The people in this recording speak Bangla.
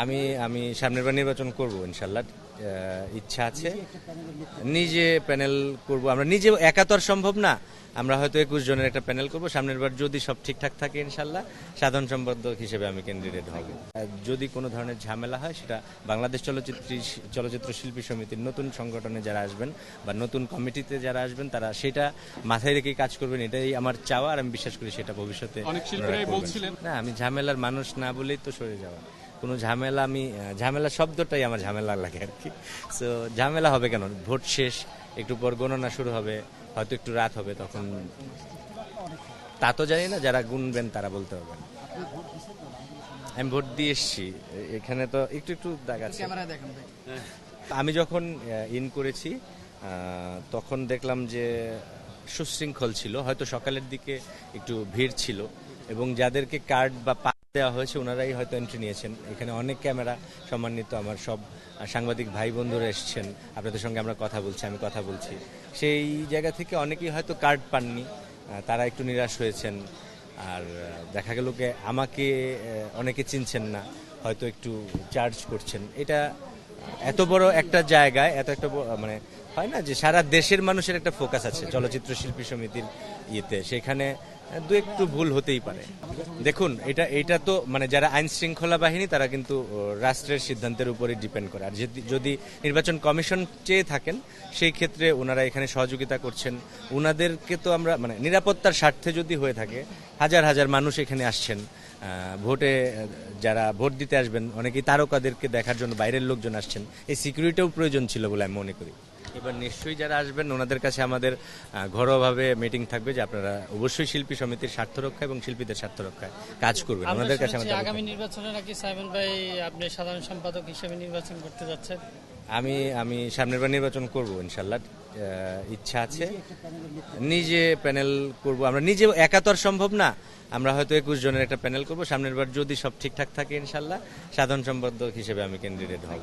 আমি আমি সামনের বার নির্বাচন করব ইনশাল্লাহ। ইচ্ছা আছে। নিজে প্যানেল করব। আমরা নিজে একা তো আর সম্ভব না। আমরা হয়তো একুশ জনের একটা প্যানেল করব। সামনের বার যদি সব ঠিকঠাক থাকে ইনশাল্লাহ সাধারণ সম্পাদক হিসেবে আমি ক্যান্ডিডেট হব। যদি কোনো ধরনের ঝামেলা হয় সেটা বাংলাদেশ চলচ্চিত্র চলচ্চিত্র শিল্পী সমিতির নতুন সংগঠনে যারা আসবেন বা নতুন কমিটিতে যারা আসবেন তারা সেটা মাথায় রেখে কাজ করবেন। এটাই আমার চাওয়া। আর আমি বিশ্বাস করি সেটা ভবিষ্যতে না আমি ঝামেলার মানুষ না বলেই তো সরে যাওয়া। কোনো ঝামেলা, আমি ঝামেলা শব্দটাই আমার ঝামেলা লাগে আর কি। সো ঝামেলা হবে কেন? ভোট শেষ, একটু পর গণনা শুরু হবে, হয়তো একটু রাত হবে, তখন তা তো জানি না, যারা গুনবেন তারা বলতে পারবেন। আমি ভোট দিয়ে এসছি, এখানে তো একটু একটু দাগ আছে। আমি যখন ইন করেছি তখন দেখলাম যে সুশৃঙ্খল ছিল, হয়তো সকালের দিকে একটু ভিড় ছিল, এবং যাদেরকে কার্ড বা দেওয়া হয়েছে, ওনারাই হয়তো এন্ট্রি নিয়েছেন। এখানে অনেক ক্যামেরা, সম্মানিত আমার সব সাংবাদিক ভাই বন্ধুরা এসছেন। আপনাদের সঙ্গে আমরা কথা বলছি, আমি কথা বলছি। সেই জায়গা থেকে অনেকেই হয়তো কার্ড পাননি তারা একটু নিরাশ হয়েছেন। আর দেখা গেল আমাকে অনেকে চিনছেন না, হয়তো একটু চার্জ করছেন। এটা এত বড় একটা জায়গায় এত একটা মানে হয় না যে সারা দেশের মানুষের একটা ফোকাস আছে, চলচ্চিত্র শিল্পী সমিতির ইয়েতে। সেখানে দু একটু ভুল হতেই পারে। দেখুন, এটা এটা তো মানে যারা আইন শৃঙ্খলা বাহিনী, তারা কিন্তু রাষ্ট্রের সিদ্ধান্তের উপরে ডিপেন্ড করে। আর যদি- নির্বাচন কমিশন চেয়ে থাকেন, সেই ক্ষেত্রে ওনারা এখানে সহযোগিতা করছেন। ওনাদেরকে তো আমরা মানে নিরাপত্তার স্বার্থে যদি হয়ে থাকে, হাজার হাজার মানুষ এখানে আসছেন ভোটে যারা ভোট দিতে আসবেন, অনেকেই তারকাদেরকে দেখার জন্য বাইরের লোকজন আসছেন, এই সিকিউরিটিও প্রয়োজন ছিল বলে আমি মনে করি। এবার নিশ্চয়ই যারা আসবেন ওনাদের কাছে আমাদের ঘরোয়াভাবে মিটিং থাকবে যে আপনারা অবশ্যই শিল্পী সমিতির স্বার্থ রক্ষা এবং শিল্পীদের স্বার্থ রক্ষায় কাজ করবেন। ওনাদের কাছে আমাদের আগামী নির্বাচনে নাকি সাইমন ভাই আপনি সাধারণ সম্পাদক হিসেবে নির্বাচন করতে যাচ্ছেন? আমি আমি সামনের বার নির্বাচন করব ইনশাল্লাহ ইচ্ছা আছে। নিজে প্যানেল করব। আমরা নিজে একা তো আর সম্ভব না। আমরা হয়তো একুশ জনের একটা প্যানেল করব। সামনের বার যদি সব ঠিকঠাক থাকে ইনশাল্লাহ সাধারণ সম্পাদক হিসেবে আমি ক্যান্ডিডেট হব।